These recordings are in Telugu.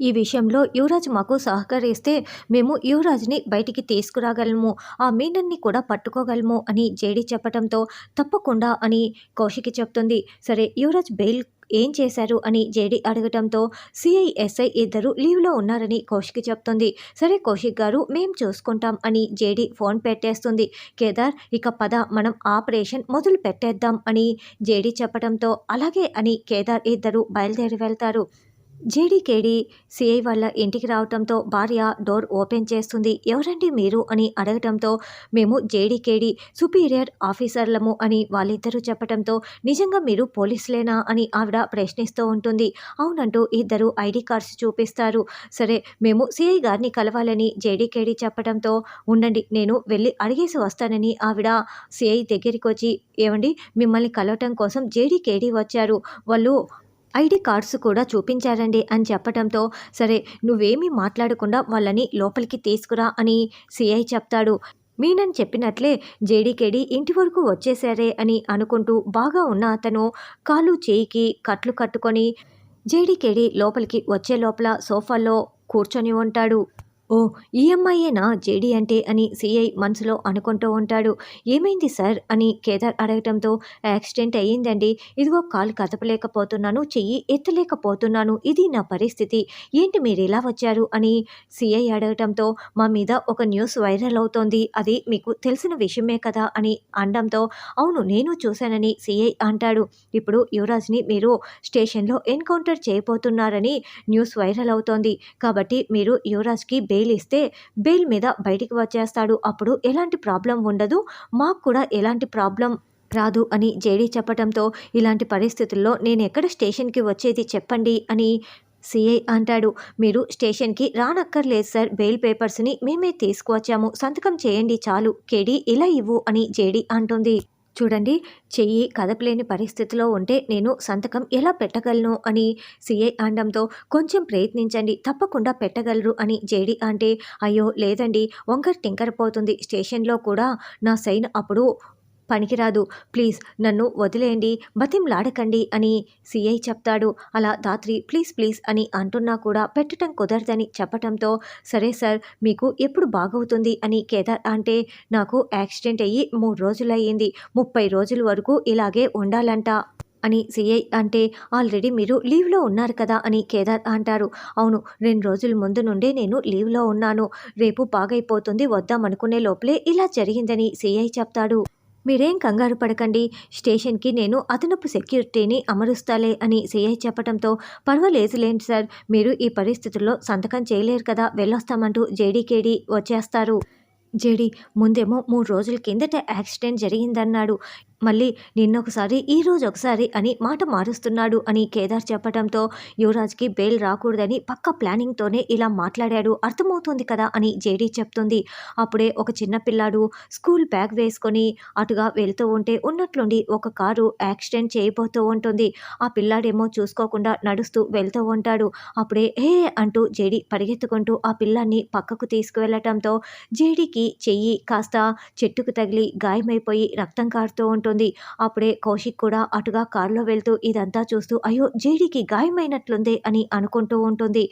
ఈ విషయంలో యువరాజ్ మాకు సహకరిస్తే మేము యువరాజ్ని బయటికి తీసుకురాగలము. ఆ మీనన్ని కూడా పట్టుకోగలము అని జేడి చెప్పడంతో తప్పకుండా అని కౌశికి చెప్తుంది. సరే యువరాజ్ బెయిల్ ఏం చేశారు అని జేడి అడగటంతో సిఐఎస్ఐ ఇద్దరు లీవ్లో ఉన్నారని కౌశిక్ చెప్తుంది. సరే కౌశిక్ గారు మేం చూసుకుంటాం అని జేడి ఫోన్ పెట్టేస్తుంది. కేదార్ ఇక పద మనం ఆపరేషన్ మొదలు పెట్టేద్దాం అని జేడి చెప్పడంతో అలాగే అని కేదార్ ఇద్దరు బయలుదేరి వెళ్తారు. జేడీకేడి సిఐ వాళ్ళ ఇంటికి రావటంతో భార్య డోర్ ఓపెన్ చేస్తుంది. ఎవరండి మీరు అని అడగటంతో మేము జేడీకేడి సుపీరియర్ ఆఫీసర్లము అని వాళ్ళిద్దరూ చెప్పటంతో నిజంగా మీరు పోలీసులేనా అని ఆవిడ ప్రశ్నిస్తూ ఉంటుంది. అవునంటూ ఇద్దరు ఐడి కార్డ్స్ చూపిస్తారు. సరే మేము సిఐ గారిని కలవాలని జేడీకేడి చెప్పడంతో ఉండండి నేను వెళ్ళి అడిగేసి వస్తానని ఆవిడ సిఐ దగ్గరికి వచ్చి ఏమండి మిమ్మల్ని కలవటం కోసం జేడీకేడి వచ్చారు. వాళ్ళు ఐడి కార్డ్స్ కూడా చూపించారండి అని చెప్పడంతో సరే నువ్వేమీ మాట్లాడకుండా వాళ్ళని లోపలికి తీసుకురా అని సిఐ చెప్తాడు. మీనని చెప్పినట్లే జేడీకేడి ఇంటి వరకు వచ్చేసారే అని అనుకుంటూ బాగా ఉన్న అతను కాలు చేయికి కట్లు కట్టుకొని జేడీకేడి లోపలికి వచ్చే లోపల సోఫాలో కూర్చొని ఉంటాడు. ఓ ఈఎంఐయేనా జేడీ అంటే అని సిఐ మనసులో అనుకుంటూ ఉంటాడు. ఏమైంది సార్? అని కేదార్ అడగటంతో యాక్సిడెంట్ అయ్యిందండి. ఇదిగో కాలు కదపలేకపోతున్నాను చెయ్యి ఎత్తలేకపోతున్నాను ఇది నా పరిస్థితి. ఏంటి మీరు ఇలా వచ్చారు? అని సిఐ అడగటంతో మా మీద ఒక న్యూస్ వైరల్ అవుతోంది. అది మీకు తెలిసిన విషయమే కదా? అని అనడంతో అవును నేను చూశానని సిఐ అంటాడు. ఇప్పుడు యువరాజ్ని మీరు స్టేషన్లో ఎన్కౌంటర్ చేయబోతున్నారని న్యూస్ వైరల్ అవుతోంది. కాబట్టి మీరు యువరాజ్కి బెయిల్ ఇస్తే బెయిల్ మీద బయటికి వచ్చేస్తాడు. అప్పుడు ఎలాంటి ప్రాబ్లం ఉండదు. మాకు కూడా ఎలాంటి ప్రాబ్లం రాదు అని జేడీ చెప్పడంతో ఇలాంటి పరిస్థితుల్లో నేను ఎక్కడ స్టేషన్కి వచ్చేది చెప్పండి అని సిఐ అంటాడు. మీరు స్టేషన్కి రానక్కర్లేదు సార్. బెయిల్ పేపర్స్ని మేమే తీసుకువచ్చాము. సంతకం చేయండి చాలు. కేడీ ఇలా ఇవ్వు అని జేడీ అంటుంది. చూడండి చెయ్యి కదపలేని పరిస్థితిలో ఉంటే నేను సంతకం ఎలా పెట్టగలను అని సిఐ అనడంతో కొంచెం ప్రయత్నించండి తప్పకుండా పెట్టగలరు అని జేడి అంటే అయ్యో లేదండి వంకర్ టింకర్ పోతుంది స్టేషన్లో కూడా నా సైన్ అప్పుడు పనికిరాదు. ప్లీజ్ నన్ను వదిలేయండి బతింలాడకండి అని సిఐ చెప్తాడు. అలా దాత్రి ప్లీజ్ ప్లీజ్ అని అంటున్నా కూడా పెట్టడం కుదరదని చెప్పటంతో సరే సార్ మీకు ఎప్పుడు బాగవుతుంది అని కేదార్ అంటే నాకు యాక్సిడెంట్ అయ్యి మూడు రోజులయ్యింది. ముప్పై రోజుల వరకు ఇలాగే ఉండాలంట అని సిఐ అంటే ఆల్రెడీ మీరు లీవ్లో ఉన్నారు కదా అని కేదార్ అంటారు. అవును రెండు రోజుల ముందు నుండే నేను లీవ్లో ఉన్నాను. రేపు బాగైపోతుంది వద్దామనుకునే లోపలే ఇలా జరిగిందని సిఐ చెప్తాడు. మీరేం కంగారు పడకండి. స్టేషన్కి నేను అదనపు సెక్యూరిటీని అమరుస్తాలే అని సిఐ చెప్పడంతో పర్వాలేదులేండి సార్. మీరు ఈ పరిస్థితుల్లో సంతకం చేయలేరు కదా. వెళ్ళొస్తామంటూ జేడీకేడి వచ్చేస్తారు. జేడి ముందేమో మూడు రోజుల కిందట యాక్సిడెంట్ జరిగిందన్నాడు. మళ్ళీ నిన్నొకసారి ఈరోజు ఒకసారి అని మాట మారుస్తున్నాడు అని కేదార్ చెప్పడంతో యువరాజ్కి బెయిల్ రాకూడదని పక్క ప్లానింగ్తోనే ఇలా మాట్లాడాడు. అర్థమవుతుంది కదా అని జేడీ చెప్తుంది. అప్పుడే ఒక చిన్న పిల్లాడు స్కూల్ బ్యాగ్ వేసుకొని అటుగా వెళ్తూ ఉంటే ఉన్నట్లుండి ఒక కారు యాక్సిడెంట్ చేయబోతూ ఉంటుంది. ఆ పిల్లాడేమో చూసుకోకుండా నడుస్తూ వెళ్తూ ఉంటాడు. అప్పుడే ఏ అంటూ జేడీ పరిగెత్తుకుంటూ ఆ పిల్లాన్ని పక్కకు తీసుకువెళ్ళటంతో జేడీకి చెయ్యి కాస్త చెట్టుకు తగిలి గాయమైపోయి రక్తం కారుతూ ఉంటుంది ఉంటుంది అప్పుడే కౌశిక్ కూడా అటుగా కారులో వెళ్తూ ఇదంతా చూస్తూ అయ్యో జేడీకి గాయమైనట్లుంది అని అనుకుంటూ ఉంటుంది.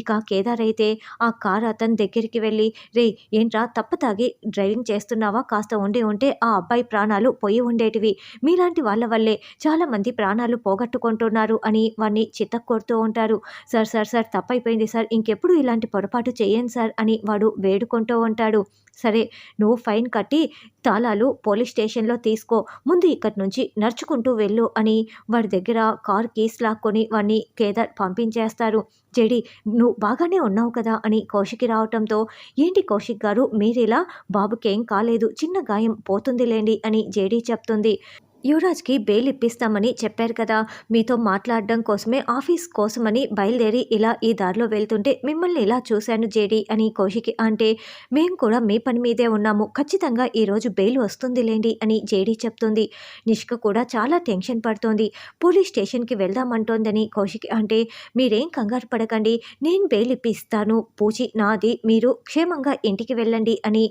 ఇక కేదార్ అయితే ఆ కారు అతని దగ్గరికి వెళ్ళి రే ఏంట్రా తప్పతాగి డ్రైవింగ్ చేస్తున్నావా? కాస్త ఉండి ఉంటే ఆ అబ్బాయి ప్రాణాలు పోయి ఉండేటివి. మీలాంటి వాళ్ళ వల్లే చాలామంది ప్రాణాలు పోగొట్టుకుంటున్నారు అని వాడిని చిత్తకొడుతూ ఉంటారు. సార్ సార్ సార్ తప్పైపోయింది సార్. ఇంకెప్పుడు ఇలాంటి పొరపాటు చేయండి సార్ అని వాడు వేడుకుంటూ ఉంటాడు. సరే నువ్వు ఫైన్ కట్టి తాళాలు పోలీస్ స్టేషన్లో తీసుకో. ముందు ఇక్కడి నుంచి నడుచుకుంటూ వెళ్ళు అని వాడి దగ్గర కార్ కీస్ లాక్కొని వాడిని కేదార్ పంపించేస్తారు. జేడి నువ్వు బాగానే ఉన్నావు కదా అని కౌశికి రావటంతో ఏంటి కౌశిక్ గారు మీరిలా బాబుకేం కాలేదు చిన్న గాయం పోతుందిలేండి అని జేడీ చెప్తుంది. యువరాజ్కి బెయిల్ ఇప్పిస్తామని చెప్పారు కదా. మీతో మాట్లాడడం కోసమే ఆఫీస్ కోసమని బయలుదేరి ఇలా ఈ దారిలో వెళ్తుంటే మిమ్మల్ని ఇలా చూశాను జేడి అని కౌశికి అంటే మేం కూడా మీ పని మీదే ఉన్నాము. ఖచ్చితంగా ఈరోజు బెయిల్ వస్తుందిలేండి అని జేడీ చెప్తుంది. నిష్క కూడా చాలా టెన్షన్ పడుతోంది. పోలీస్ స్టేషన్కి వెళ్దామంటోందని కౌశికి అంటే మీరేం కంగారు పడకండి. నేను బెయిల్ ఇప్పిస్తాను. పూచి నాది. మీరు క్షేమంగా ఇంటికి వెళ్ళండి అని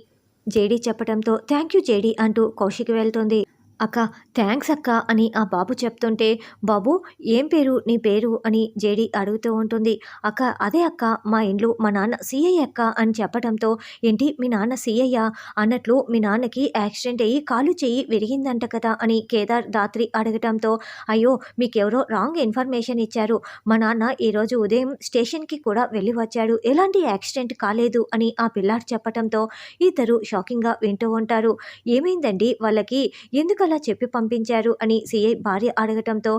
జేడీ చెప్పడంతో థ్యాంక్ యూ జేడీ అంటూ కౌశికి వెళ్తుంది. అక్క థ్యాంక్స్ అక్క అని ఆ బాబు చెప్తుంటే బాబు ఏం పేరు నీ పేరు? అని జేడి అడుగుతూ ఉంటుంది. అక్క అదే అక్క మా ఇంట్లో మా నాన్న సీఐ అక్క అని చెప్పడంతో ఏంటి మీ నాన్న సీఐయా? అన్నట్లు మీ నాన్నకి యాక్సిడెంట్ అయ్యి కాలు చెయ్యి విరిగిందంట కదా అని కేదార్ దాత్రి అడగటంతో అయ్యో మీకెవరో రాంగ్ ఇన్ఫర్మేషన్ ఇచ్చారు. మా నాన్న ఈరోజు ఉదయం స్టేషన్కి కూడా వెళ్ళి వచ్చాడు. ఎలాంటి యాక్సిడెంట్ కాలేదు అని ఆ పిల్లాడు చెప్పటంతో ఇద్దరు షాకింగ్గా వింటూ ఉంటారు. ఏమైందండి? వాళ్ళకి ఎందుకు అలా చెప్పి పంపించారు అని సీఐ భార్య అడగటంతో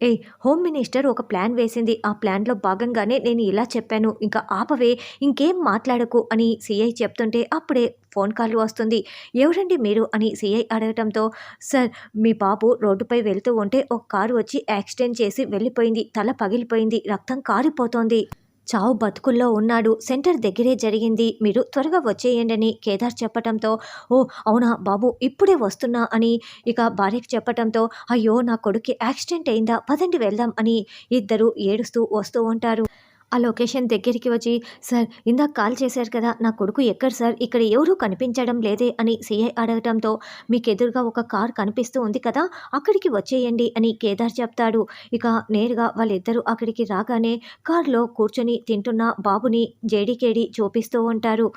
ఏ హోమ్ మినిస్టర్ ఒక ప్లాన్ వేసింది. ఆ ప్లాన్లో భాగంగానే నేను ఇలా చెప్పాను. ఇంకా ఆపవే ఇంకేం మాట్లాడకు అని సీఐ చెప్తుంటే అప్పుడే ఫోన్ కాల్ వస్తుంది. ఎవరండి మీరు? అని సీఐ అడగటంతో సార్ మీ బాబు రోడ్డుపై వెళ్తూ ఉంటే ఒక కారు వచ్చి యాక్సిడెంట్ చేసి వెళ్ళిపోయింది. తల పగిలిపోయింది. రక్తం కారిపోతోంది. చావు బతుకుల్లో ఉన్నాడు. సెంటర్ దగ్గరే జరిగింది. మీరు త్వరగా వచ్చేయండి కేదార్ చెప్పటంతో ఓ అవునా బాబు ఇప్పుడే వస్తున్నా అని ఇక భార్యకి చెప్పటంతో అయ్యో నా కొడుక్కి యాక్సిడెంట్ అయిందా? పదండి వెళ్దాం అని ఇద్దరు ఏడుస్తూ వస్తూ ఉంటారు. ఆ లొకేషన్ దగ్గరికి వచ్చి సార్ ఇందాక కాల్ చేశారు కదా నా కొడుకు ఎక్కడ సార్? ఇక్కడ ఎవరూ కనిపించడం లేదే అని సిఐ అడగడంతో మీకు ఎదురుగా ఒక కార్ కనిపిస్తూ ఉంది కదా అక్కడికి వచ్చేయండి అని కేదార్ చెప్తాడు. ఇక నేరుగా వాళ్ళిద్దరూ అక్కడికి రాగానే కార్లో కూర్చొని తింటున్న బాబుని జేడికేడి చూపిస్తూ ఉంటారు.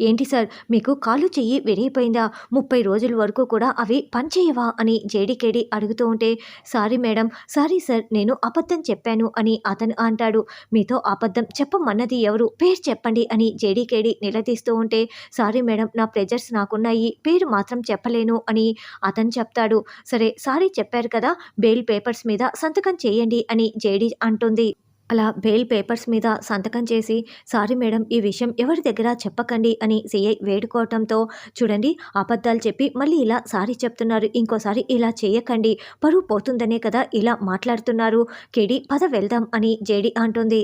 ఏంటి సార్? మీకు కాలు చెయ్యి విరిగిపోయిందా? ముప్పై రోజుల వరకు కూడా అవి పనిచేయవా? అని జేడికేడి అడుగుతూ ఉంటే సారీ మేడం సారీ సార్ నేను అబద్ధం చెప్పాను అని అతను అంటాడు. మీతో అబద్ధం చెప్పమన్నది ఎవరు? పేరు చెప్పండి అని జేడీకేడి నిలదీస్తూ ఉంటే సారీ మేడం నా ప్రెజర్స్ నాకున్నాయి పేరు మాత్రం చెప్పలేను అని అతను చెప్తాడు. సరే సారీ చెప్పారు కదా బెయిల్ పేపర్స్ మీద సంతకం చేయండి అని జేడీ అంటుంది. అలా బెయిల్ పేపర్స్ మీద సంతకం చేసి సారీ మేడం ఈ విషయం ఎవరి దగ్గర చెప్పకండి అని సిఐ వేడుకోవటంతో చూడండి అబద్ధాలు చెప్పి మళ్ళీ ఇలా సారీ చెప్తున్నారు ఇంకోసారి ఇలా చేయకండి పరువు పోతుందనే కదా ఇలా మాట్లాడుతున్నారు కేడి పద వెళ్దాం అని జేడి అంటుంది.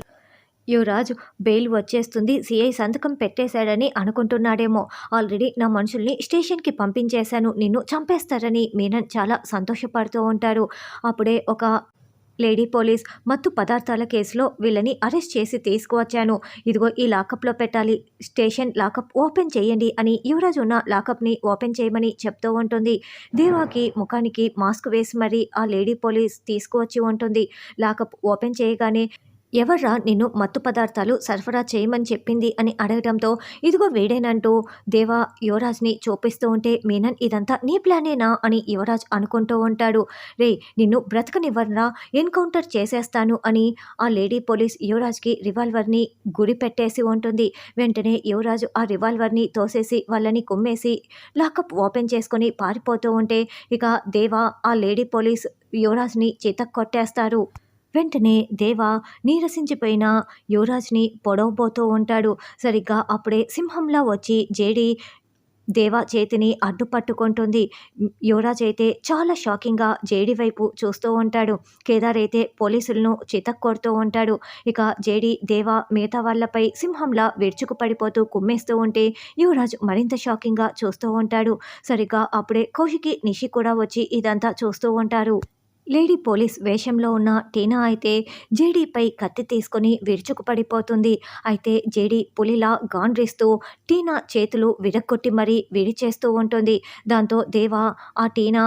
యువరాజు బెయిల్ వచ్చేస్తుంది సిఐ సంతకం పెట్టేశాడని అనుకుంటున్నాడేమో. ఆల్రెడీ నా మనుషుల్ని స్టేషన్కి పంపించేశాను నిన్ను చంపేస్తారని మీనన్ చాలా సంతోషపడుతూ ఉంటారు అప్పుడే ఒక లేడీ పోలీస్ మత్తు పదార్థాల కేసులో వీళ్ళని అరెస్ట్ చేసి తీసుకువచ్చాను. ఇదిగో ఈ లాకప్లో పెట్టాలి. స్టేషన్ లాకప్ ఓపెన్ చేయండి అని యువరాజ్ ఉన్న లాకప్ని ఓపెన్ చేయమని చెప్తూ ఉంటుంది. దేవాకి ముఖానికి మాస్క్ వేసి మరీ ఆ లేడీ పోలీస్ తీసుకువచ్చి ఉంటుంది. లాకప్ ఓపెన్ చేయగానే ఎవర్రా నిన్ను మత్తు పదార్థాలు సరఫరా చేయమని చెప్పింది అని అడగడంతో ఇదిగో వేడేనంటూ దేవా యువరాజ్ని చూపిస్తూ ఉంటే మీనన్ ఇదంతా నీ ప్లానేనా అని యువరాజ్ అనుకుంటూ ఉంటాడు. రే నిన్ను బ్రతకనివ్వరా ఎన్కౌంటర్ చేసేస్తాను అని ఆ లేడీ పోలీస్ యువరాజ్కి రివాల్వర్ని గురి పెట్టేసి ఉంటుంది. వెంటనే యువరాజు ఆ రివాల్వర్ని తోసేసి వాళ్ళని కుమ్మేసి లాకప్ ఓపెన్ చేసుకొని పారిపోతూ ఉంటే ఇక దేవా ఆ లేడీ పోలీస్ యువరాజ్ని చేత కొట్టేస్తారు వెంటనే దేవ నీరసించిపోయిన యువరాజ్ని పొడవబోతూ ఉంటాడు. సరిగ్గా అప్పుడే సింహంలా వచ్చి జేడి దేవ చేతిని అడ్డుపట్టుకుంటుంది. యువరాజ్ అయితే చాలా షాకింగ్గా జేడి వైపు చూస్తూ ఉంటాడు. కేదార్ అయితే పోలీసులను చితక్కొడుతూ ఉంటాడు. ఇక జేడి దేవ మిగతా వాళ్ళపై సింహంలా విరుచుకు పడిపోతూ కుమ్మేస్తూ ఉంటే యువరాజ్ మరింత షాకింగ్గా చూస్తూ ఉంటాడు. సరిగ్గా అప్పుడే కౌశికి నిషి కూడా వచ్చి ఇదంతా చూస్తూ ఉంటారు. లేడీ పోలీస్ వేషంలో ఉన్న టీనా అయితే జేడీపై కత్తి తీసుకొని విరుచుకు పడిపోతుంది. అయితే జేడీ పులిలా గాండ్రిస్తూ టీనా చేతులు విరక్కొట్టి మరీ విడిచేస్తూ ఉంటుంది. దాంతో దేవా ఆ టీనా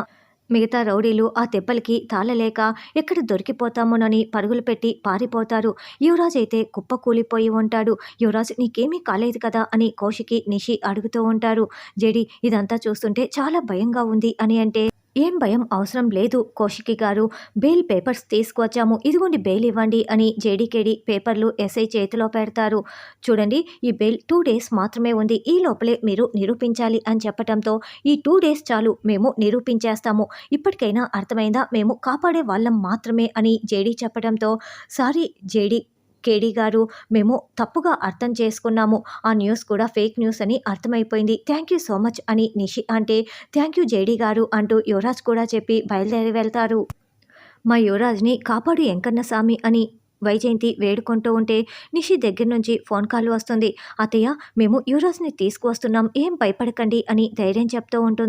మిగతా రౌడీలు ఆ దెబ్బలకి తాళలేక ఎక్కడ దొరికిపోతామోనని పరుగులు పెట్టి పారిపోతారు. యువరాజ్ అయితే కుప్ప కూలిపోయి ఉంటాడు. యువరాజ్ నీకేమీ కాలేదు కదా అని కౌశికి నిషి అడుగుతూ ఉంటారు. జెడి ఇదంతా చూస్తుంటే చాలా భయంగా ఉంది అని అంటే ఏం భయం అవసరం లేదు కౌశికి గారు. బెయిల్ పేపర్స్ తీసుకువచ్చాము. ఇదిగోండి బెయిల్ ఇవ్వండి అని జేడీకేడీ పేపర్లు ఎస్ఐ చేతిలో పెడతారు. చూడండి ఈ బెయిల్ టూ డేస్ మాత్రమే ఉంది. ఈ లోపలే మీరు నిరూపించాలి అని చెప్పడంతో ఈ టూ డేస్ చాలు మేము నిరూపించేస్తాము. ఇప్పటికైనా అర్థమైందా? మేము కాపాడే వాళ్ళం మాత్రమే అని జేడీ చెప్పడంతో సారీ జేడీ కేడీ గారు మేము తప్పుగా అర్థం చేసుకున్నాము. ఆ న్యూస్ కూడా ఫేక్ న్యూస్ అని అర్థమైపోయింది. థ్యాంక్ యూ సో మచ్ అని నిషి అంటే థ్యాంక్ యూ జేడీ గారు అంటూ యువరాజ్ కూడా చెప్పి బయలుదేరి వెళ్తారు. మా యువరాజ్ని కాపాడు వెంకన్నస్వామి అని వైజయంతి వేడుకుంటూ ఉంటే నిషి దగ్గర నుంచి ఫోన్ కాల్ వస్తుంది. అతయ్య మేము యువరాజ్ని తీసుకువస్తున్నాం. ఏం భయపడకండి అని ధైర్యం చెప్తూ ఉంటుంది.